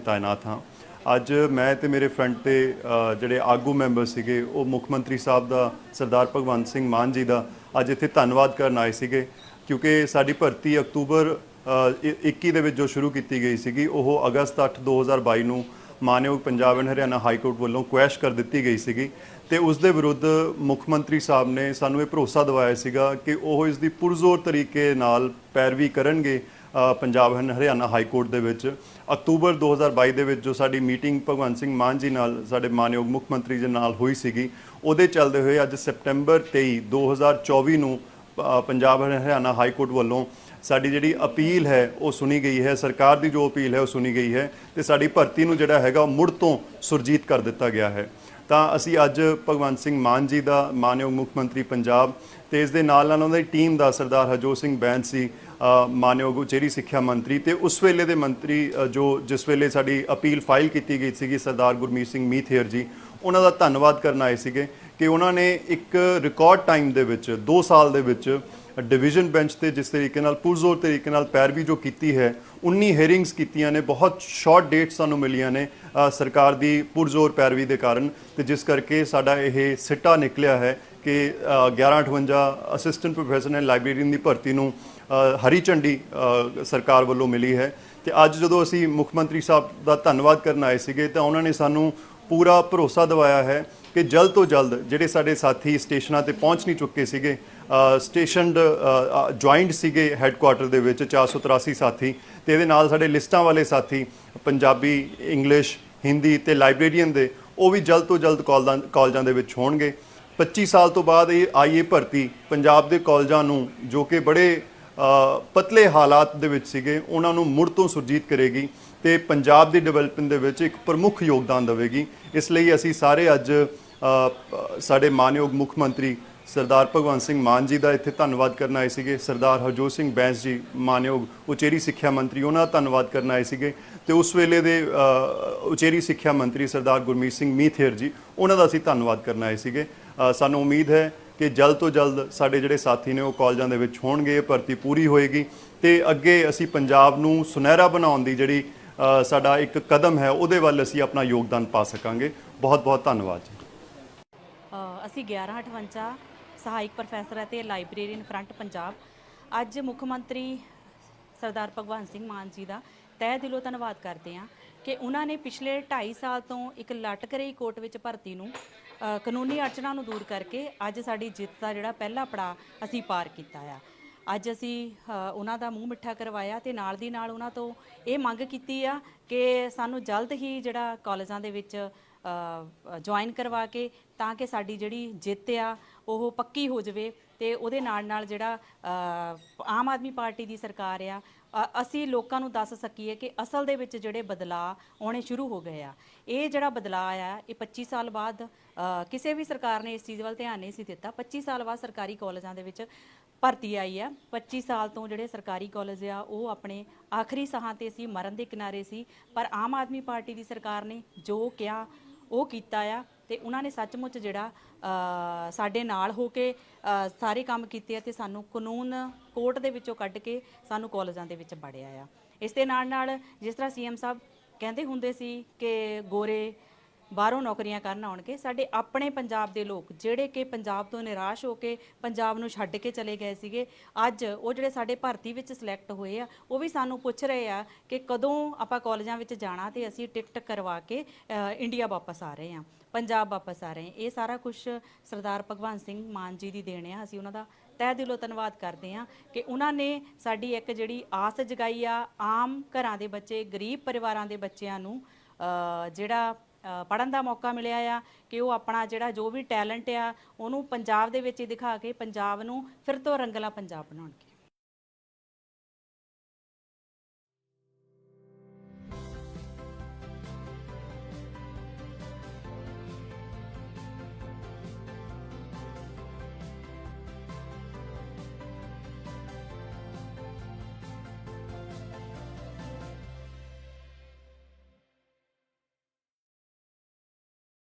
ਤਾਇਨਾਤ ਹਾਂ। ਅੱਜ ਮੈਂ ਤੇ ਮੇਰੇ ਫਰੰਟ ਤੇ ਜਿਹੜੇ ਆਗੂ ਮੈਂਬਰ ਸੀਗੇ ਉਹ ਮੁੱਖ ਮੰਤਰੀ ਸਾਹਿਬ ਦਾ ਸਰਦਾਰ ਭਗਵੰਤ ਸਿੰਘ ਮਾਨ ਜੀ ਦਾ ਅੱਜ ਇੱਥੇ ਧੰਨਵਾਦ ਕਰਨ ਆਏ ਸੀਗੇ। ਕਿਉਂਕਿ ਸਾਡੀ ਭਰਤੀ ਅਕਤੂਬਰ ਅ, 21 ਦੇ ਵਿੱਚ ਜੋ ਸ਼ੁਰੂ ਕੀਤੀ ਗਈ ਸੀਗੀ ਉਹ ਅਗਸਤ 8 2022 ਨੂੰ ਮਾਨਯੋਗ Punjab and Haryana high court ਵੱਲੋਂ ਕੁਐਸ਼ ਕਰ ਦਿੱਤੀ ਗਈ ਸੀਗੀ। ਤੇ ਉਸ ਦੇ ਵਿਰੁੱਧ ਮੁੱਖ ਮੰਤਰੀ ਸਾਹਿਬ ਨੇ ਸਾਨੂੰ ਇਹ ਭਰੋਸਾ ਦਿਵਾਇਆ ਸੀਗਾ ਕਿ ਉਹ ਇਸ ਦੀ ਪੁਰਜ਼ੋਰ ਤਰੀਕੇ ਨਾਲ ਪੈਰਵੀ ਕਰਨਗੇ Punjab and Haryana high court ਦੇ ਵਿੱਚ। ਅਕਤੂਬਰ 2022 ਦੇ ਵਿੱਚ ਜੋ ਸਾਡੀ ਮੀਟਿੰਗ ਭਗਵੰਤ ਸਿੰਘ ਮਾਨ ਜੀ ਨਾਲ, ਸਾਡੇ ਮਾਨਯੋਗ ਮੁੱਖ ਮੰਤਰੀ ਜੀ ਨਾਲ ਹੋਈ ਸੀਗੀ, ਉਹਦੇ ਚੱਲਦੇ ਹੋਏ ਅੱਜ ਸੈਪਟੈਂਬਰ 23 2024 ਨੂੰ Punjab and Haryana high court ਵੱਲੋਂ ਸਾਡੀ ਜਿਹੜੀ ਅਪੀਲ ਹੈ, ਉਹ ਸੁਣੀ ਗਈ ਹੈ, ਸਰਕਾਰ ਦੀ ਜੋ ਅਪੀਲ ਹੈ, ਉਹ ਸੁਣੀ ਗਈ ਹੈ ਤੇ ਸਾਡੀ ਭਰਤੀ ਨੂੰ ਜਿਹੜਾ ਹੈਗਾ ਮੁੜ ਤੋਂ ਸੁਰਜੀਤ ਕਰ ਦਿੱਤਾ ਗਿਆ ਹੈ। ਤਾਂ ਅਸੀਂ ਅੱਜ ਭਗਵੰਤ ਸਿੰਘ ਮਾਨ ਜੀ ਦਾ ਮਾਨਯੋਗ ਮੁੱਖ ਮੰਤਰੀ ਪੰਜਾਬ ਤੇ ਇਸ ਦੇ ਨਾਲ ਨਾਲ ਉਹਨਾਂ ਦੀ ਟੀਮ ਦਾ ਸਰਦਾਰ ਹਰਜੋਤ ਸਿੰਘ ਬੈਂਸ ਸੀ ਮਾਨਯੋਗ ਉਚੇਰੀ ਸਿੱਖਿਆ ਮੰਤਰੀ ਤੇ ਉਸ ਵੇਲੇ ਦੇ ਮੰਤਰੀ ਜੋ ਜਿਸ ਵੇਲੇ ਸਾਡੀ ਅਪੀਲ ਫਾਈਲ ਕੀਤੀ ਗਈ ਸੀਗੀ ਸਰਦਾਰ ਗੁਰਮੀਤ ਸਿੰਘ ਮੀਥੇਰ ਜੀ, ਉਹਨਾਂ ਦਾ ਧੰਨਵਾਦ ਕਰਨ ਆਏ ਸੀਗੇ ਕਿ ਉਹਨਾਂ ਨੇ ਇੱਕ ਰਿਕਾਰਡ ਟਾਈਮ ਦੇ ਵਿੱਚ 2 ਸਾਲ ਦੇ ਵਿੱਚ ਡਿਵੀਜ਼ਨ ਬੈਂਚ ਤੇ ਜਿਸ ਤਰੀਕੇ ਨਾਲ ਪੁਰਜ਼ੋਰ ਤਰੀਕੇ ਨਾਲ ਪੈਰਵੀ ਜੋ ਕੀਤੀ ਹੈ 19 ਹੈਰਿੰਗਸ ਕੀਤੀਆਂ ਨੇ ਬਹੁਤ ਸ਼ਾਰਟ ਡੇਟ ਸਾਨੂੰ ਮਿਲੀਆਂ ਨੇ ਸਰਕਾਰ ਦੀ ਪੁਰਜ਼ੋਰ ਪੈਰਵੀ ਦੇ ਕਾਰਨ ਤੇ ਜਿਸ ਕਰਕੇ ਸਾਡਾ ਇਹ ਸਿੱਟਾ ਨਿਕਲਿਆ ਹੈ ਕਿ ਅ, 1158 ਅਸਿਸਟੈਂਟ ਪ੍ਰੋਫੈਸਰ ਐਂਡ ਲਾਇਬ੍ਰੇਰੀਅਨ ਦੀ ਭਰਤੀ ਨੂੰ ਹਰੀ ਝੰਡੀ ਸਰਕਾਰ ਵੱਲੋਂ ਮਿਲੀ ਹੈ ਤੇ ਅੱਜ ਜਦੋਂ ਅਸੀਂ ਮੁੱਖ ਮੰਤਰੀ ਸਾਹਿਬ ਦਾ ਧੰਨਵਾਦ ਕਰਨ ਆਏ ਸੀਗੇ ਤਾਂ ਉਹਨਾਂ ਨੇ ਸਾਨੂੰ ਪੂਰਾ ਭਰੋਸਾ ਦਿਵਾਇਆ ਹੈ ਕਿ ਜਲਦ ਤੋਂ ਜਲਦ ਜਿਹੜੇ ਸਾਡੇ ਸਾਥੀ ਸਟੇਸ਼ਨਾਂ ਤੇ ਪਹੁੰਚ ਨਹੀਂ ਚੁੱਕੇ ਸੀਗੇ ਸਟੇਸ਼ਨਡ ਜੁਆਇੰਟ ਸੀਗੇ ਹੈੱਡਕੁਆਟਰ ਦੇ ਵਿੱਚ 483 ਸਾਥੀ ਤੇ ਇਹਦੇ ਨਾਲ ਸਾਡੇ ਲਿਸਟਾਂ ਵਾਲੇ ਸਾਥੀ ਪੰਜਾਬੀ ਇੰਗਲਿਸ਼ ਹਿੰਦੀ ਤੇ ਲਾਇਬ੍ਰੇਰੀਅਨ ਦੇ ਉਹ ਵੀ ਜਲਦ ਤੋਂ ਜਲਦ ਕਾਲਜਾਂ ਕਾਲਜਾਂ ਦੇ ਵਿੱਚ ਹੋਣਗੇ। 25 ਸਾਲ ਤੋਂ ਬਾਅਦ ਇਹ ਆਈਏ ਭਰਤੀ ਪੰਜਾਬ ਦੇ ਕਾਲਜਾਂ ਨੂੰ ਜੋ ਕਿ ਬੜੇ ਪਤਲੇ ਹਾਲਾਤ ਦੇ ਵਿੱਚ ਸੀਗੇ, ਉਹਨਾਂ ਨੂੰ ਮੁੜ ਤੋਂ ਸੁਰਜੀਤ ਕਰੇਗੀ ਤੇ ਪੰਜਾਬ ਦੀ ਡਿਵੈਲਪਮੈਂਟ ਦੇ ਵਿੱਚ ਇੱਕ ਪ੍ਰਮੁੱਖ ਯੋਗਦਾਨ ਦੇਵੇਗੀ। ਇਸ ਲਈ ਅਸੀਂ ਸਾਰੇ ਅੱਜ ਸਾਡੇ ਮਾਨਯੋਗ ਮੁੱਖ ਮੰਤਰੀ ਸਰਦਾਰ ਭਗਵੰਤ ਸਿੰਘ ਮਾਨ ਜੀ ਦਾ ਇੱਥੇ ਧੰਨਵਾਦ ਕਰਨ ਆਏ ਸੀਗੇ, ਸਰਦਾਰ ਹਰਜੋਤ ਸਿੰਘ ਬੈਂਸ ਜੀ, ਮਾਨਯੋਗ ਉਚੇਰੀ ਸਿੱਖਿਆ ਮੰਤਰੀ, ਉਹਨਾਂ ਦਾ ਧੰਨਵਾਦ ਕਰਨ ਆਏ ਸੀਗੇ। ਤੇ ਉਸ ਵੇਲੇ ਦੇ ਉਚੇਰੀ ਸਿੱਖਿਆ ਮੰਤਰੀ ਸਰਦਾਰ ਗੁਰਮੀਤ ਸਿੰਘ ਮੀਥੇਰ ਜੀ, ਉਹਨਾਂ ਦਾ ਅਸੀਂ ਧੰਨਵਾਦ ਕਰਨ ਆਏ ਸੀਗੇ। ਸਾਨੂੰ ਉਮੀਦ ਹੈ ਕਿ ਜਲਦ ਤੋਂ ਜਲਦ ਸਾਡੇ ਜਿਹੜੇ ਸਾਥੀ ਨੇ ਉਹ ਕਾਲਜਾਂ ਦੇ ਵਿੱਚ ਹੋਣਗੇ ਭਰਤੀ ਪੂਰੀ ਹੋਏਗੀ। ਤੇ ਅੱਗੇ ਅਸੀਂ ਪੰਜਾਬ ਨੂੰ ਸੁਨਹਿਰਾ ਬਣਾਉਣ ਦੀ ਜਿਹੜੀ ਸਾਡਾ ਇੱਕ ਕਦਮ ਹੈ ਉਹਦੇ ਵੱਲ ਅਸੀਂ ਆਪਣਾ ਯੋਗਦਾਨ ਪਾ ਸਕਾਂਗੇ। ਬਹੁਤ ਬਹੁਤ ਧੰਨਵਾਦ ਜੀ। ਅ, ਅਸੀਂ 1158 ਸਹਾਇਕ ਪ੍ਰੋਫੈਸਰ ਅਤੇ ਲਾਇਬ੍ਰੇਰੀਅਨ ਫਰੰਟ ਪੰਜਾਬ। ਅੱਜ ਮੁੱਖ ਮੰਤਰੀ ਸਰਦਾਰ ਭਗਵੰਤ ਸਿੰਘ ਮਾਨ ਜੀ ਦਾ ਤਹਿ ਦਿਲੋਂ ਧੰਨਵਾਦ ਕਰਦੇ ਹਾਂ ਕਿ ਉਹਨਾਂ ਨੇ ਪਿਛਲੇ 2.5 ਸਾਲ ਤੋਂ ਇੱਕ ਲਟਕ ਰਹੀ ਕੋਰਟ ਵਿੱਚ ਭਰਤੀ ਨੂੰ ਕਾਨੂੰਨੀ ਅੜਚਣਾਂ ਨੂੰ ਦੂਰ ਕਰਕੇ ਅੱਜ ਸਾਡੀ ਜਿੱਤ ਦਾ ਜਿਹੜਾ ਪਹਿਲਾ ਪੜਾ ਅਸੀਂ ਪਾਰ ਕੀਤਾ ਆ। ਅੱਜ ਅਸੀਂ ਉਹਨਾਂ ਦਾ ਮੂੰਹ ਮਿੱਠਾ ਕਰਵਾਇਆ ਤੇ ਨਾਲ ਦੀ ਨਾਲ ਉਹਨਾਂ ਤੋਂ ਇਹ ਮੰਗ ਕੀਤੀ ਆ ਕਿ ਸਾਨੂੰ ਜਲਦ ਹੀ ਜਿਹੜਾ ਕਾਲਜਾਂ ਦੇ ਵਿੱਚ ਜੁਆਇਨ ਕਰਵਾ ਕੇ ਤਾਂ ਕਿ ਸਾਡੀ ਜਿਹੜੀ ਜਿੱਤ ਆ ਉਹ ਪੱਕੀ ਹੋ ਜਾਵੇ। ਤੇ ਉਹਦੇ ਨਾਲ ਨਾਲ ਜਿਹੜਾ ਆਮ ਆਦਮੀ ਪਾਰਟੀ ਦੀ ਸਰਕਾਰ ਆ ਅਸੀਂ ਲੋਕਾਂ ਨੂੰ ਦੱਸ ਸਕੀਏ ਕਿ ਅਸਲ ਦੇ ਵਿੱਚ ਜਿਹੜੇ ਬਦਲਾਅ ਆਉਣੇ ਸ਼ੁਰੂ ਹੋ ਗਏ ਆ। ਇਹ ਜਿਹੜਾ ਬਦਲਾਅ ਆ ਇਹ 25 ਸਾਲ ਬਾਅਦ ਕਿਸੇ ਵੀ ਸਰਕਾਰ ਨੇ ਇਸ ਚੀਜ਼ ਵੱਲ ਧਿਆਨ ਨਹੀਂ ਸੀ ਦਿੱਤਾ। 25 ਸਾਲ ਬਾਅਦ ਸਰਕਾਰੀ ਕਾਲਜਾਂ ਦੇ ਵਿੱਚ ਭਰਤੀ ਆਈ ਆ। 25 ਸਾਲ ਤੋਂ ਜਿਹੜੇ ਸਰਕਾਰੀ ਕਾਲਜ ਆ, ਉਹ ਆਪਣੇ ਆਖਰੀ ਸਾਹਾਂ ਤੇ ਸੀ, ਮਰਨ ਦੇ ਕਿਨਾਰੇ ਸੀ। ਪਰ ਆਮ ਆਦਮੀ ਪਾਰਟੀ ਦੀ ਸਰਕਾਰ ਨੇ ਜੋ ਕਿਹਾ, ਉਹ ਕੀਤਾ ਆ। ਤੇ ਉਹਨਾਂ ਨੇ ਸੱਚਮੁੱਚ ਜਿਹੜਾ ਸਾਡੇ ਨਾਲ ਹੋ ਕੇ ਸਾਰੇ ਕੰਮ ਕੀਤੇ ਆ ਤੇ ਸਾਨੂੰ ਕਾਨੂੰਨ ਕੋਰਟ ਦੇ ਵਿੱਚੋਂ ਕੱਢ ਕੇ ਸਾਨੂੰ ਕਾਲਜਾਂ ਦੇ ਵਿੱਚ ਵੜਿਆ ਆ। ਇਸ ਦੇ ਨਾਲ ਨਾਲ ਜਿਸ ਤਰ੍ਹਾਂ ਸੀਐਮ ਸਾਹਿਬ ਕਹਿੰਦੇ ਹੁੰਦੇ ਸੀ ਕਿ ਗੋਰੇ ਬਾਹਰੋਂ ਨੌਕਰੀਆਂ ਕਰਨ ਆਉਣਗੇ। ਸਾਡੇ ਆਪਣੇ ਪੰਜਾਬ ਦੇ ਲੋਕ ਜਿਹੜੇ ਕਿ ਪੰਜਾਬ ਤੋਂ ਨਿਰਾਸ਼ ਹੋ ਕੇ ਪੰਜਾਬ ਨੂੰ ਛੱਡ ਕੇ ਚਲੇ ਗਏ ਸੀਗੇ, ਅੱਜ ਉਹ ਜਿਹੜੇ ਸਾਡੇ ਭਰਤੀ ਵਿੱਚ ਸਿਲੈਕਟ ਹੋਏ ਆ, ਉਹ ਵੀ ਸਾਨੂੰ ਪੁੱਛ ਰਹੇ ਆ ਕਿ ਕਦੋਂ ਆਪਾਂ ਕਾਲਜਾਂ ਵਿੱਚ ਜਾਣਾ ਤੇ ਅਸੀਂ ਟਿਕਟ ਕਰਵਾ ਕੇ ਇੰਡੀਆ ਵਾਪਸ ਆ ਰਹੇ ਆ, ਪੰਜਾਬ ਵਾਪਸ ਆ ਰਹੇ ਇਹ ਸਾਰਾ ਕੁਝ ਸਰਦਾਰ ਭਗਵੰਤ ਸਿੰਘ ਮਾਨ ਜੀ ਦੀ ਦੇਣ ਆ। ਅਸੀਂ ਉਹਨਾਂ ਦਾ ਤਹਿ ਦਿਲੋਂ ਧੰਨਵਾਦ ਕਰਦੇ ਹਾਂ ਕਿ ਉਹਨਾਂ ਨੇ ਸਾਡੀ ਇੱਕ ਜਿਹੜੀ ਆਸ ਜਗਾਈ ਆ, ਆਮ ਘਰਾਂ ਦੇ ਬੱਚੇ, ਗਰੀਬ ਪਰਿਵਾਰਾਂ ਦੇ ਬੱਚਿਆਂ ਨੂੰ ਜਿਹੜਾ ਪੜਨ ਦਾ ਮੌਕਾ ਮਿਲਿਆ ਆ ਕਿ ਉਹ ਆਪਣਾ ਜਿਹੜਾ ਜੋ ਵੀ ਟੈਲੈਂਟ ਆ, ਉਹਨੂੰ ਪੰਜਾਬ ਦੇ ਵਿੱਚ ਹੀ ਦਿਖਾ ਕੇ ਪੰਜਾਬ ਨੂੰ ਫਿਰ ਤੋਂ ਰੰਗਲਾ ਪੰਜਾਬ ਬਣਾਉਣਗੇ।